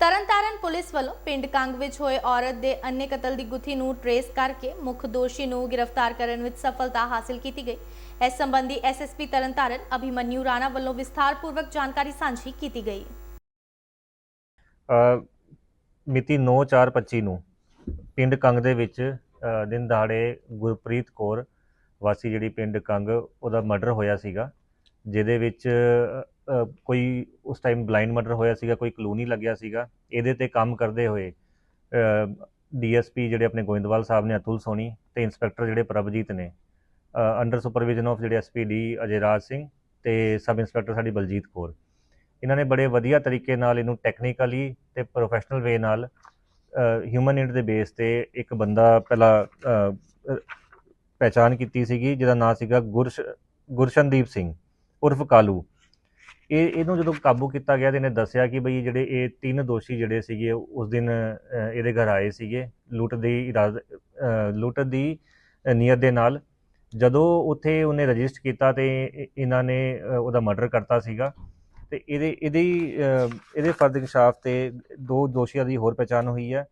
Tarn Taran police ਵੱਲੋਂ ਪਿੰਡ ਕੰਗ ਵਿੱਚ ਹੋਏ ਔਰਤ ਦੇ ਅੰਨੇ ਕਤਲ ਦੀ ਗੁੱਥੀ ਨੂੰ ਟਰੇਸ ਕਰਕੇ ਮੁੱਖ ਦੋਸ਼ੀ ਨੂੰ ਗ੍ਰਿਫਤਾਰ ਕਰਨ ਵਿੱਚ ਸਫਲਤਾ ਹਾਸਲ ਕੀਤੀ ਗਈ। ਇਸ ਸੰਬੰਧੀ ਐਸਐਸਪੀ ਤਰਨਤਾਰਨ ਅਭਿਮਨਿਊ ਰਾਣਾ ਵੱਲੋਂ ਵਿਸਥਾਰਪੂਰਵਕ ਜਾਣਕਾਰੀ ਸਾਂਝੀ ਕੀਤੀ ਗਈ। ਮਿਤੀ 9/4/25 ਨੂੰ ਪਿੰਡ ਕੰਗ ਦੇ ਵਿੱਚ ਦਿਨ ਦਾੜੇ ਗੁਰਪ੍ਰੀਤ ਕੌਰ ਵਾਸੀ ਜਿਹੜੀ ਪਿੰਡ ਕੰਗ, ਉਹਦਾ ਮਰਡਰ ਹੋਇਆ ਸੀਗਾ। ਜਿਹਦੇ ਵਿੱਚ ਕੋਈ ਉਸ ਟਾਈਮ ਬਲਾਈਂਡ ਮਰਡਰ ਹੋਇਆ ਸੀਗਾ ਕੋਈ ਕਲੋਨੀ ਲੱਗਿਆ ਸੀਗਾ ਇਹਦੇ ਤੇ ਕੰਮ ਕਰਦੇ ਹੋਏ ਡੀਐਸਪੀ ਜਿਹੜੇ ਆਪਣੇ ਗੋਇੰਦਵਾਲ ਸਾਹਿਬ ਨੇ ਅਤੁਲ ਸੋਨੀ ਤੇ ਇੰਸਪੈਕਟਰ ਜਿਹੜੇ ਪ੍ਰਭਜੀਤ ਨੇ ਅੰਡਰ ਸੁਪਰਵਿਜ਼ਨ ਆਫ ਜਿਹੜੇ ਐਸਪੀਡੀ ਅਜੇ ਰਾਜ ਸਿੰਘ ਤੇ ਸਬ ਇੰਸਪੈਕਟਰ ਸਾਡੀ ਬਲਜੀਤ ਕੌਰ। ਇਹਨਾਂ ਨੇ ਬੜੇ ਵਧੀਆ ਤਰੀਕੇ ਨਾਲ ਇਹਨੂੰ ਟੈਕਨੀਕਲੀ ਤੇ ਪ੍ਰੋਫੈਸ਼ਨਲ ਵੇ ਨਾਲ ਹਿਊਮਨ ਨੀਡ ਦੇ ਬੇਸ ਤੇ ਇੱਕ ਬੰਦਾ ਪਹਿਲਾਂ ਅ, ਪਹਿਚਾਨ ਕੀਤੀ ਸੀਗੀ ਜਿਹਦਾ ਨਾਮ ਸੀਗਾ ਗੁਰਸ਼ ਗੁਰਸ਼ਨਦੀਪ ਸਿੰਘ। ਉਰਫ ਕਾਲੂ। ਇਹ, ਇਹਨੂੰ ਜਦੋਂ ਕਾਬੂ ਕੀਤਾ ਗਿਆ ਤੇ ਇਹਨੇ ਦੱਸਿਆ ਕਿ ਬਈ ਜਿਹੜੇ ਇਹ ਤਿੰਨ ਦੋਸ਼ੀ ਜਿਹੜੇ ਸੀਗੇ, ਉਸ ਦਿਨ ਇਹਦੇ ਘਰ ਆਏ ਸੀਗੇ, ਲੁੱਟ ਦੀ ਲੁੱਟ ਦੀ ਨੀਅਤ ਦੇ ਨਾਲ। ਜਦੋਂ ਉੱਥੇ ਉਹਨੇ ਰਜਿਸਟਰ ਕੀਤਾ ਤੇ ਇਹਨਾਂ ਨੇ ਉਹਦਾ ਮਰਡਰ ਕਰਤਾ ਸੀਗਾ। ਤੇ ਇਹਦੇ, ਇਹਦੀ ਇਹਦੇ ਫਰਦ ਇਨਕਸ਼ਾਫ ਤੇ ਦੋ ਦੋਸ਼ੀਆਂ ਦੀ ਹੋਰ ਪਛਾਣ ਹੋਈ ਹੈ।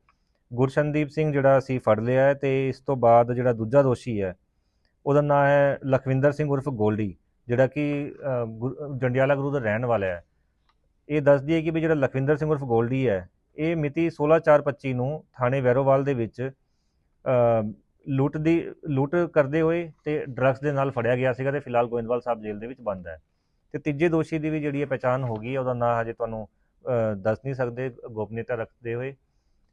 ਗੁਰਸ਼ਨਦੀਪ ਸਿੰਘ ਜਿਹੜਾ ਅਸੀਂ ਫੜ ਲਿਆ ਹੈ ਤੇ ਇਸ ਤੋਂ ਬਾਅਦ ਜਿਹੜਾ ਦੂਜਾ ਦੋਸ਼ੀ ਹੈ, ਉਹਦਾ ਨਾਮ ਹੈ ਲਖਵਿੰਦਰ ਸਿੰਘ ਉਰਫ ਗੋਲਡੀ। ਜਿਹੜਾ ਕਿ ਗੁਰ- ਜੰਡਿਆਲਾ ਗੁਰੂ ਦਾ ਰਹਿਣ ਵਾਲਾ ਹੈ। ਇਹ ਦੱਸਦੀ ਹੈ ਕਿ ਵੀ ਜਿਹੜਾ ਲਖਵਿੰਦਰ ਸਿੰਘ ਉਰਫ ਗੋਲਡੀ ਹੈ, ਇਹ ਮਿਤੀ 16/4/25 ਨੂੰ ਥਾਣੇ ਵੈਰੋਵਾਲ ਦੇ ਵਿੱਚ ਲੁੱਟ ਦੀ, ਲੁੱਟ ਕਰਦੇ ਹੋਏ ਤੇ ਡਰੱਗਸ ਦੇ ਨਾਲ ਫੜਿਆ ਗਿਆ ਸੀਗਾ ਤੇ ਫਿਲਹਾਲ ਗੋਇੰਦਵਾਲ ਸਾਹਿਬ ਜੇਲ੍ਹ ਦੇ ਵਿੱਚ ਬੰਦ ਹੈ। ਤੇ ਤੀਜੇ ਦੋਸ਼ੀ ਦੀ ਵੀ ਜਿਹੜੀ ਹੈ ਪਛਾਣ ਹੋ ਗਈ ਹੈ, ਉਹਦਾ ਨਾਂ ਹਜੇ ਤੁਹਾਨੂੰ ਦੱਸ ਨਹੀਂ ਸਕਦੇ, ਗੋਪਨੀਯਤਾ ਰੱਖਦੇ ਹੋਏ।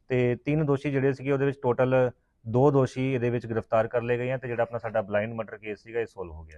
ਤੇ ਤਿੰਨ ਦੋਸ਼ੀ ਜਿਹੜੇ ਸੀਗੇ, ਉਹਦੇ ਵਿੱਚ ਟੋਟਲ ਦੋ ਦੋਸ਼ੀ ਇਹਦੇ ਵਿੱਚ ਗ੍ਰਿਫਤਾਰ ਕਰ ਲਏ ਗਏ ਆ ਤੇ ਜਿਹੜਾ ਆਪਣਾ ਸਾਡਾ ਬਲਾਈਂਡ ਮਰਡਰ ਕੇਸ ਸੀਗਾ, ਇਹ ਸੋਲਵ ਹੋ ਗਿਆ।